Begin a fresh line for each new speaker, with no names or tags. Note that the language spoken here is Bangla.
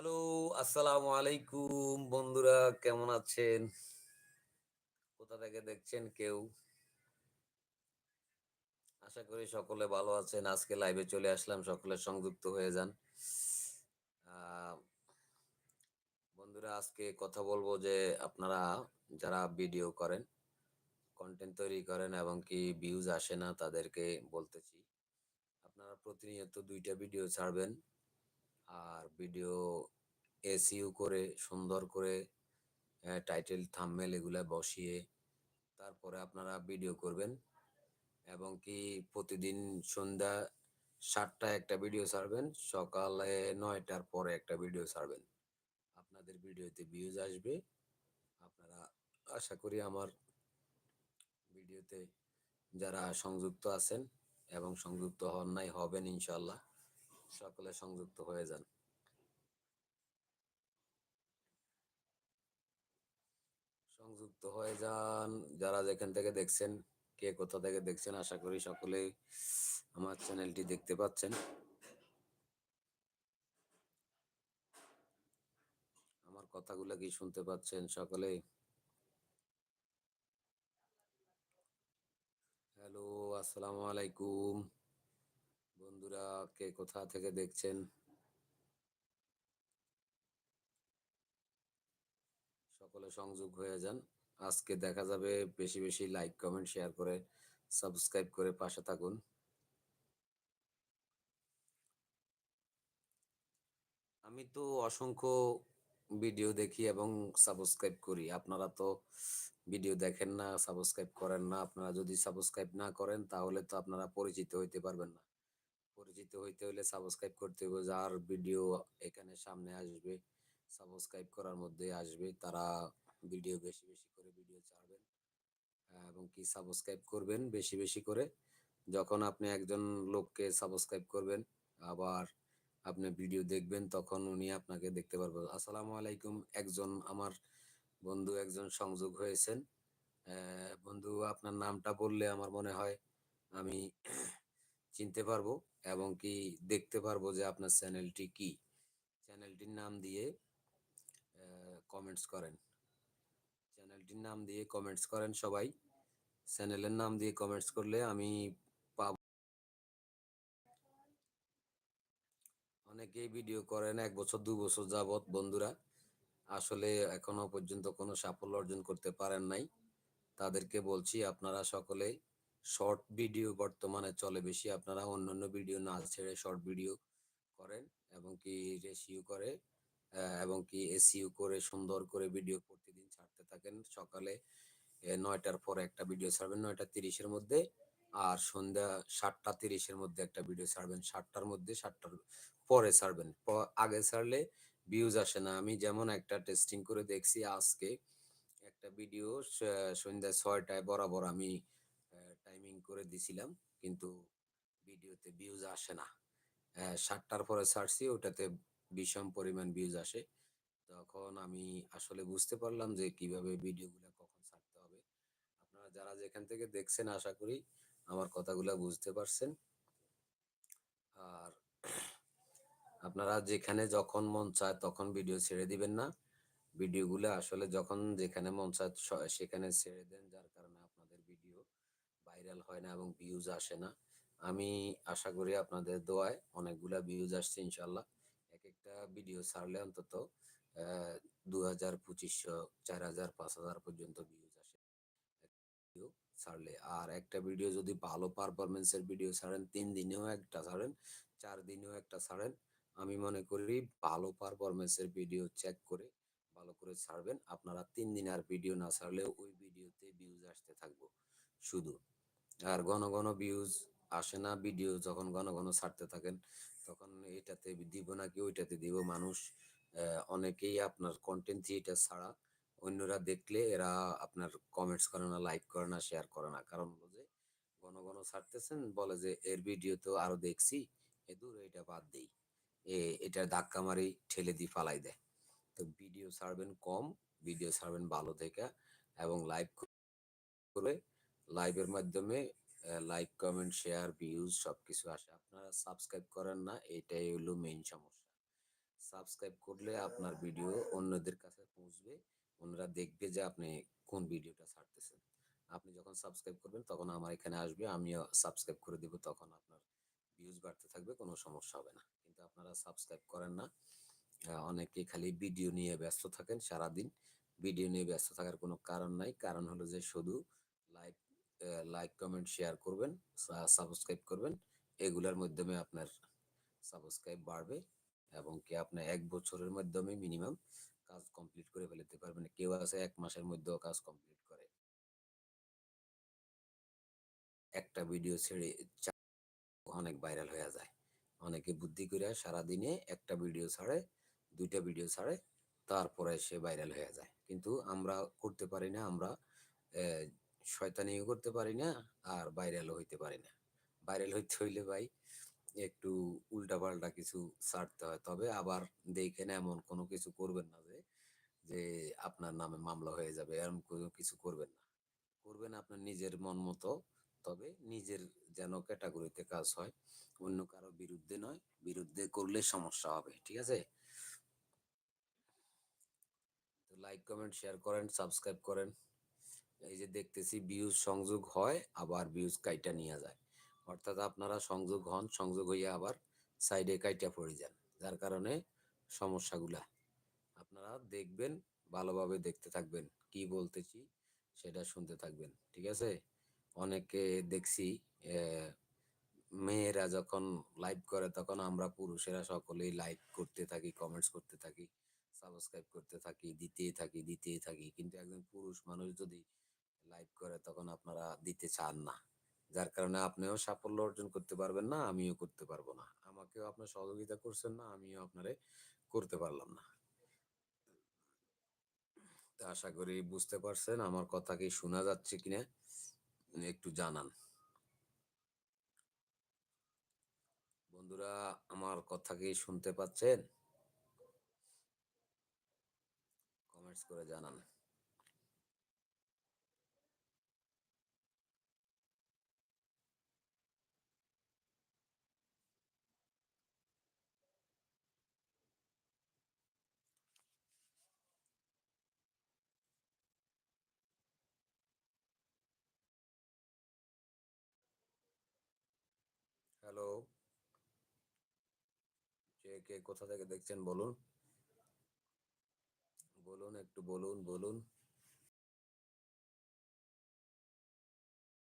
হ্যালো, আসসালামু আলাইকুম বন্ধুরা কেমন আছেন? কোথা থেকে দেখছেন কেউ? আশা করি সকলে ভালো আছেন। আজকে লাইভে চলে আসলাম, সকলে সংযুক্ত হয়ে যান। বন্ধুরা আজকে কথা বলব যে আপনারা যারা ভিডিও করেন, কন্টেন্ট তৈরি করেন এবং কি ভিউজ আসে না তাদেরকে বলতেছি। আপনারা প্রতিনিয়ত দুইটা ভিডিও ছাড়বেন। আর ভিডিও এসইও করে সুন্দর করে টাইটেল, থাম্বনেইল এগুলা বসিয়ে তারপরে আপনারা ভিডিও করবেন এবং কি প্রতিদিন সন্ধ্যা ৭ টায় একটা ভিডিও ছাড়বেন, সকালে নয়টার পরে একটা ভিডিও ছাড়বেন। আপনাদের ভিডিওতে ভিউজ আসবে। আপনারা আশা করি আমার ভিডিওতে যারা সংযুক্ত আছেন এবং সংযুক্ত হন নাই হবেন ইনশাআল্লাহ। সকলে সংযুক্ত হয়ে যান। সংযুক্ত হয়ে যান। যারা যেখান থেকে দেখছেন, কে কোথা থেকে দেখছেন আশা করি সকলেই আমার চ্যানেলটি দেখতে পাচ্ছেন। আমার কথাগুলো কি শুনতে পাচ্ছেন সকলেই? হ্যালো, আসসালামু আলাইকুম। বন্ধুরা কে কোথা থেকে দেখছেন? সকলে সংযোগ হয়ে যান। আজকে দেখা যাবে বেশি, বেশি লাইক, কমেন্ট, শেয়ার করে সাবস্ক্রাইব করে পাশে থাকুন। আমি তো অসংখ্য ভিডিও দেখি এবং সাবস্ক্রাইব করি। আপনারা তো ভিডিও দেখেন না, সাবস্ক্রাইব করেন না। আপনারা যদি সাবস্ক্রাইব না করেন তাহলে তো আপনারা পরিচিত হইতে পারবেন না। পরিচিত হইতে হলে সাবস্ক্রাইব করতে হবে। যার ভিডিও এখানে সামনে আসবে, সাবস্ক্রাইব করার মধ্যে আসবে তারা ভিডিও বেশি, বেশি করে ভিডিও ছাড়বেন। এবং কি সাবস্ক্রাইব করবেন বেশি, বেশি করে। যখন আপনি একজন লোককে সাবস্ক্রাইব করবেন, আবার আপনি ভিডিও দেখবেন তখন উনি আপনাকে দেখতে পারবেন আসসালামু আলাইকুম। একজন আমার বন্ধু একজন সংযোগ হয়েছেন। বন্ধু আপনার নামটা বললে আমার মনে হয় আমি চিনতে পারব এবং কি দেখতে পারব যে আপনার চ্যানেলটি কি? চ্যানেলটির নাম দিয়ে কমেন্টস করেন। চ্যানেলটির নাম দিয়ে কমেন্টস করেন সবাই। চ্যানেলের নাম দিয়ে কমেন্টস করলে আমি পাব অনেকেই ভিডিও করেন এক বছর, দু বছর যাবৎ, বন্ধুরা। আসলে এখনও পর্যন্ত কোনো সাফল্য অর্জন করতে পারেন নাই। তাদেরকে বলছি, আপনারা সকলে শর্ট ভিডিও বর্তমানে চলে বেশি। আপনারা অন্যান্য ভিডিও না ছেড়ে শর্ট ভিডিও করেন এবং কি রেশিও করে এবং কি এসইও করে, সুন্দর করে ভিডিও প্রতিদিন ছাড়তে থাকেন। সকালে নয়টার ৯ টার পরে একটা ভিডিও ছাড়বেন, নয়টা তিরিশের মধ্যে। আর সন্ধ্যা সাতটা তিরিশের মধ্যে একটা ভিডিও ছাড়বেন। সাতটার মধ্যে, সাতটার পরে ছাড়বেন। আগে ছাড়লে ভিউজ আসে না। আমি যেমন একটা টেস্টিং করে দেখছি আজকে, একটা ভিডিও সন্ধ্যা ছয়টায় বরাবর আমি টাইমিং করে দিছিলাম। কিন্তু ভিডিওতে ভিউজ আসে না। ৭ পরে ছাড়ছি, ওটাতে বিষম পরিমাণ ভিউজ আসে। তখন আমি আসলে বুঝতে পারলাম যে কীভাবে ভিডিওগুলা কখন ছাড়তে হবে। আপনারা যারা যেখান থেকে দেখছেন, আশা করি আমার কথাগুলা বুঝতে পারছেন। আর আপনারা যেখানে যখন মন চায় তখন ভিডিও ছেড়ে দিবেন না। ভিডিওগুলো আসলে যখন যেখানে মন চায় সেখানে ছেড়ে দেন। যার কারণে ভাইরাল হয় না এবং ভিউজ আসে না। আমি আশা করি আপনাদের দোয়ায় অনেকগুলা ভিউজ আসছে ইনশাআল্লাহ। একেকটা ভিডিও ছাড়লে অন্তত দু হাজার পঁচিশশো চার হাজার পাঁচ হাজার পর্যন্ত ভিউজ আসে। ভিডিও ছাড়লে। আর একটা ভিডিও যদি ভালো পারফরমেন্সের ভিডিও ছাড়েন তিন দিনেও একটা ছাড়েন, চার দিনেও একটা ছাড়েন। আমি মনে করি ভালো পারফরমেন্সের ভিডিও চেক করে ভালো করে ছাড়বেন। আপনারা তিন দিন আর ভিডিও না ছাড়লেও ওই ভিডিওতে ভিউজ আসতে থাকব শুধু। আর ঘন, ঘন ভিউজ আসে না। ভিডিও যখন ঘন, ঘন ছাড়তে থাকেন তখন এটাতে দিব নাকি ওইটাতে দিব মানুষ অনেকেই আপনার কনটেন্ট ক্রিয়েটর ছাড়া অন্যরা দেখলে এরা আপনার কমেন্টস করে না, লাইক করে না, শেয়ার করে না। কারণ হলো যে ঘন, ঘন ছাড়তেছেন বলে যে এর ভিডিও তো আরও দেখছি। এ দূর এটা বাদ দেই। এটা ধাক্কা মারি ঠেলে দিয়ে ফালাই দেয়। তো ভিডিও ছাড়বেন কম, ভিডিও ছাড়বেন ভালো দেইখা এবং লাইভ করে লাইভের মাধ্যমে লাইক, কমেন্ট, শেয়ার, ভিউজ সব কিছু আসে। আপনারা সাবস্ক্রাইব করেন না এটাই হলো মেইন সমস্যা। সাবস্ক্রাইব করলে আপনার ভিডিও অন্যদের কাছে পৌঁছবে অন্যরা দেখবে যে আপনি কোন ভিডিওটা ছাড়তেছেন আপনি যখন সাবস্ক্রাইব করবেন তখন আমার এখানে আসবে আমিও সাবস্ক্রাইব করে দিব তখন আপনার ভিউজ বাড়তে থাকবে কোনো সমস্যা হবে না কিন্তু আপনারা সাবস্ক্রাইব করেন না অনেকে খালি ভিডিও নিয়ে ব্যস্ত থাকেন সারাদিন ভিডিও নিয়ে ব্যস্ত থাকার কোনো কারণ নাই কারণ হলো যে শুধু লাইক লাইক কমেন্ট শেয়ার করবেন সাবস্ক্রাইব করবেন। এগুলোর মাধ্যমে আপনার সাবস্ক্রাইব বাড়বে এবং কি আপনি এক বছরের মাধ্যমে মিনিমাম কাজ কমপ্লিট করে ফেলতে পারবেন। কেউ আছে এক মাসের মধ্যেও কাজ কমপ্লিট করে। একটা ভিডিও ছেড়ে অনেক ভাইরাল হয়ে যায়। অনেকে বুদ্ধি করে সারাদিনে একটা ভিডিও ছাড়ে, দুইটা ভিডিও ছাড়ে, তারপরে সে ভাইরাল হয়ে যায়। কিন্তু আমরা করতে পারি না, আমরা শয়তানিও করতে পারি না, আর ভাইরালও হইতে পারি না। ভাইরাল হইতে হইলে ভাই একটু উল্টাপাল্টা কিছু ছাড়তে হয়। তবে আবার দেখেন এমন কোনো কিছু করবেন না যে যে আপনার নামে মামলা হয়ে যাবে এরকম কোনো কিছু করবেন না। করবেন আপনার নিজের মন মতো, তবে নিজের যেন ক্যাটাগরিতে কাজ হয়। অন্য কারও বিরুদ্ধে নয়, বিরুদ্ধে করলে সমস্যা হবে, ঠিক আছে? লাইক, কমেন্ট, শেয়ার করেন, সাবস্ক্রাইব করেন। এই যে দেখতেছি ভিউজ সংযোগ হয়, আবার ভিউজ কাইটা নিয়ে যায়। অর্থাৎ আপনারা সংযোগ হন, সংযোগ হইয়া আবার সাইডে কাইটা পড়ে যান। যার কারণে সমস্যাগুলা আপনারা দেখবেন, ভালোভাবে দেখতে থাকবেন, কি বলতেছি সেটা শুনতে থাকবেন, ঠিক আছে? অনেকে দেখছি মেয়েরা যখন লাইভ করে তখন আমরা পুরুষেরা সকলেই লাইক করতে থাকি কমেন্টস করতে থাকি সাবস্ক্রাইব করতে থাকি, দিতেই থাকি দিতেই থাকি। কিন্তু একজন পুরুষ মানুষ যদি লাইভ করে তখন আপনারা দিতে চান না। যার কারণে আপনিও সাফল্য অর্জন করতে পারবেন না, আমিও করতে পারব না। আমাকেও আপনার সহযোগিতা করছেন না, আমিও আপনারে করতে পারলাম না। আশা করি বুঝতে পারছেন, আমার কথা কি শোনা যাচ্ছে কিনা, একটু জানান। বন্ধুরা, আমার কথা কি শুনতে পাচ্ছেন? কমেন্টস করে জানান। হ্যালো। কে কে কোথা থেকে দেখছেন বলুন। বলুন একটু বলুন বলুন।